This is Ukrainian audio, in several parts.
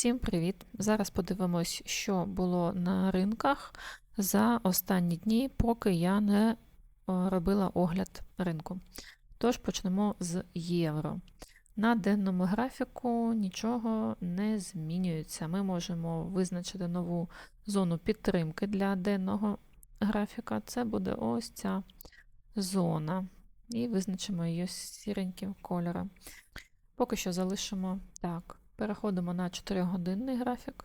Всім привіт! Зараз подивимось, що було на ринках за останні дні, поки я не е, робила огляд ринку. Тож почнемо з євро. На денному графіку нічого не змінюється. Ми можемо визначити нову зону підтримки для денного графіка. Це буде ось ця зона. І визначимо її сіреньким кольором. Поки що залишимо так. Переходимо на 4-годинний графік.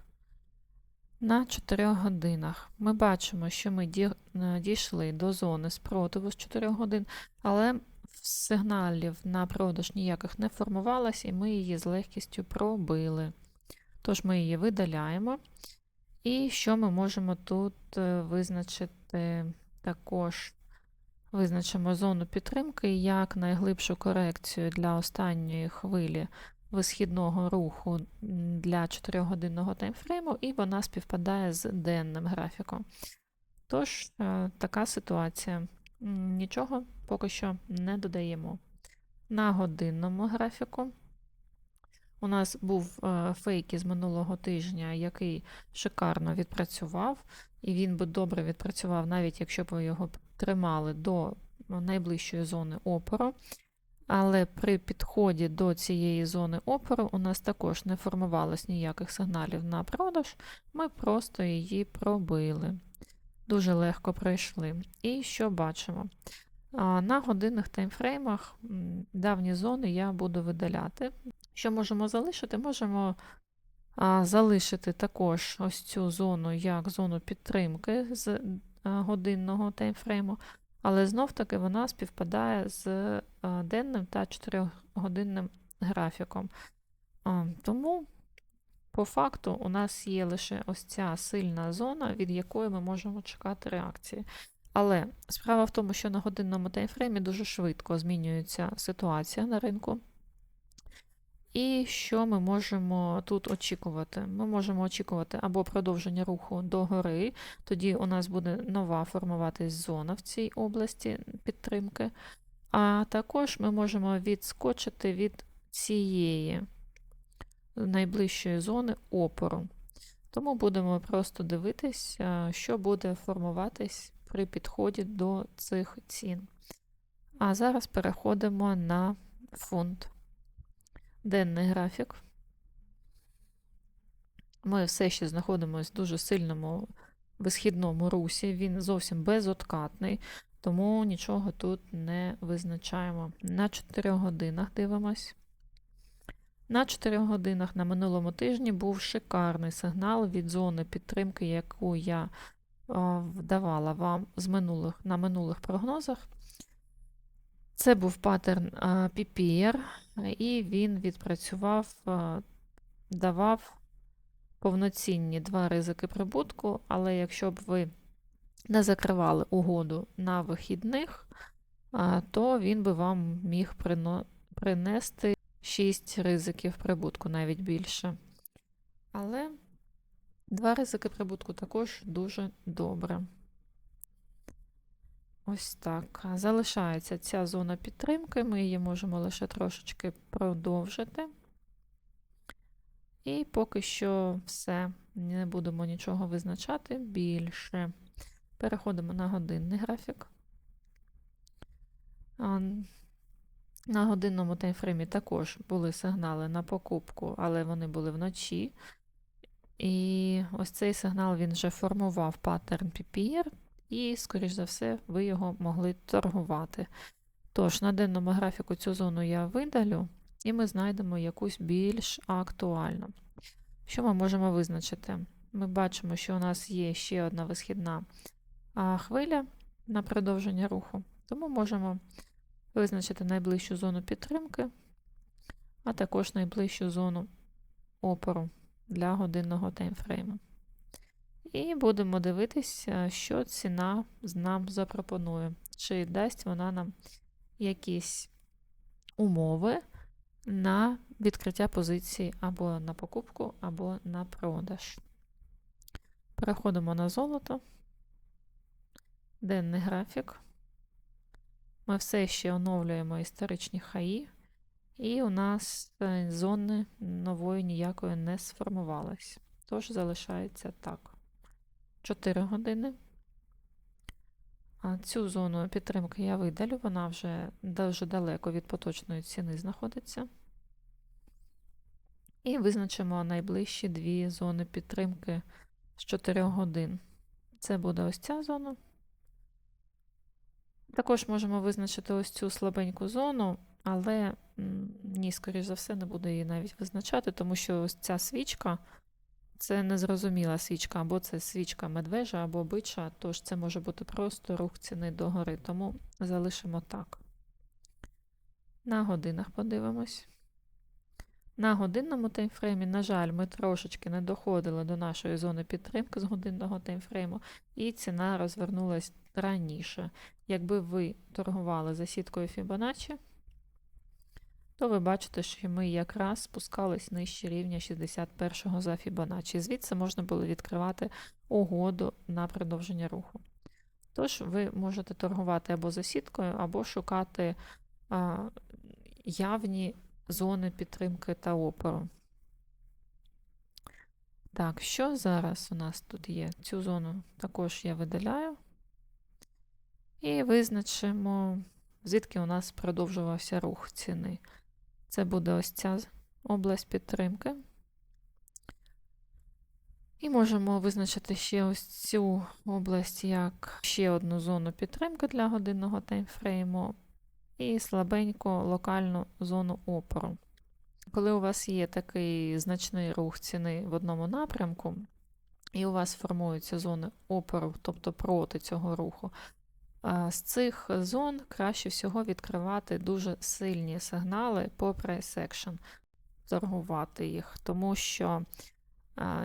На 4 годинах ми бачимо, що ми е, дійшли до зони спротиву з 4 годин, але сигналів на продаж ніяких не формувалось, і ми її з легкістю пробили. Тож ми її видаляємо. І що ми можемо тут е, визначити також? Визначимо зону підтримки як найглибшу корекцію для останньої хвилі висхідного руху для 4-годинного таймфрейму, і вона співпадає з денним графіком. Тож, е, така ситуація. Нічого поки що не додаємо. На годинному графіку. У нас був е, фейк із минулого тижня, який шикарно відпрацював, і він би добре відпрацював, навіть якщо б ви його тримали до найближчої зони опору. Але при підході до цієї зони опору у нас також не формувалось ніяких сигналів на продаж, ми просто її пробили. Дуже легко пройшли. І що бачимо? На годинних таймфреймах давні зони я буду видаляти. Що можемо залишити? Можемо залишити також ось цю зону як зону підтримки з годинного таймфрейму, але знов-таки вона співпадає з е, денним та 4-годинним графіком. Тому, по факту, у нас є лише ось ця сильна зона, від якої ми можемо чекати реакції. Але справа в тому, що на годинному таймфреймі дуже швидко змінюється ситуація на ринку. І що ми можемо тут очікувати? Ми можемо очікувати або продовження руху до гори, тоді у нас буде нова формуватись зона в цій області підтримки. А також ми можемо відскочити від цієї найближчої зони опору. Тому будемо просто дивитись, що буде формуватись при підході до цих цін. А зараз переходимо на фунт денний графік. Ми все ще знаходимося в дуже сильному висхідному русі, він зовсім безоткатний, тому нічого тут не визначаємо. На 4 годинах дивимось. На 4 годинах на минулому тижні був шикарний сигнал від зони підтримки, яку я вдавала вам з минулих, на минулих прогнозах. Це був паттерн PPR, і він відпрацював, давав повноцінні два ризики прибутку, але якщо б ви не закривали угоду на вихідних, то він би вам міг принести 6 ризиків прибутку, навіть більше. Але два ризики прибутку також дуже добре. Ось так. Залишається ця зона підтримки, ми її можемо лише трошечки продовжити. І поки що все, не будемо нічого визначати більше. Переходимо на годинний графік. На годинному таймфреймі також були сигнали на покупку, але вони були вночі. І ось цей сигнал він вже формував паттерн PPR і, скоріш за все, ви його могли торгувати. Тож, на денному графіку цю зону я видалю, і ми знайдемо якусь більш актуальну. Що ми можемо визначити? Ми бачимо, що у нас є ще одна висхідна хвиля на продовження руху, тому можемо визначити найближчу зону підтримки, а також найближчу зону опору для годинного таймфрейму. І будемо дивитися, що ціна нам запропонує. Чи дасть вона нам якісь умови на відкриття позиції або на покупку, або на продаж. Переходимо на золото, денний графік. Ми все ще оновлюємо історичні хаї. І у нас е, зони нової ніякої не сформувалось. Тож залишається так. 4 години. А цю зону підтримки я видалю, вона вже дуже далеко від поточної ціни знаходиться. І визначимо найближчі дві зони підтримки з 4 годин. Це буде ось ця зона. Також можемо визначити ось цю слабеньку зону, але ні, скоріш за все, не буду її навіть визначати, тому що ось ця свічка це незрозуміла свічка, або це свічка медвежа, або бича, тож це може бути просто рух ціни догори, тому залишимо так. На годинах подивимось. На годинному таймфреймі, на жаль, ми трошечки не доходили до нашої зони підтримки з годинного таймфрейму, і ціна розвернулась раніше. Якби ви торгували за сіткою Fibonacci, то ви бачите, що ми якраз спускались нижче рівня 61-го за Fibonacci. Звідси можна було відкривати угоду на продовження руху. Тож ви можете торгувати або за сіткою, або шукати а, явні зони підтримки та опору. Так, що зараз у нас тут є? Цю зону також я видаляю. І визначимо, звідки у нас продовжувався рух ціни. Це буде ось ця область підтримки. І можемо визначити ще ось цю область як ще одну зону підтримки для годинного таймфрейму і слабенько локальну зону опору. Коли у вас є такий значний рух ціни в одному напрямку, і у вас формуються зони опору, тобто проти цього руху, з цих зон краще всього відкривати дуже сильні сигнали по action, торгувати їх, тому що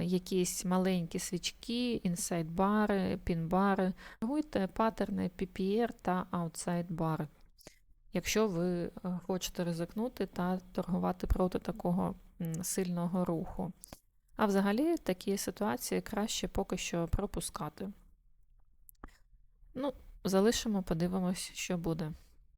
якісь маленькі свічки, інсайд-бари, пін-бари, торгуйте паттерни PPR та аутсайд-бари. Якщо ви е, хочете ризикнути та торгувати проти такого сильного руху. А взагалі такі ситуації краще поки що пропускати. Ну, залишимо, подивимось, що буде.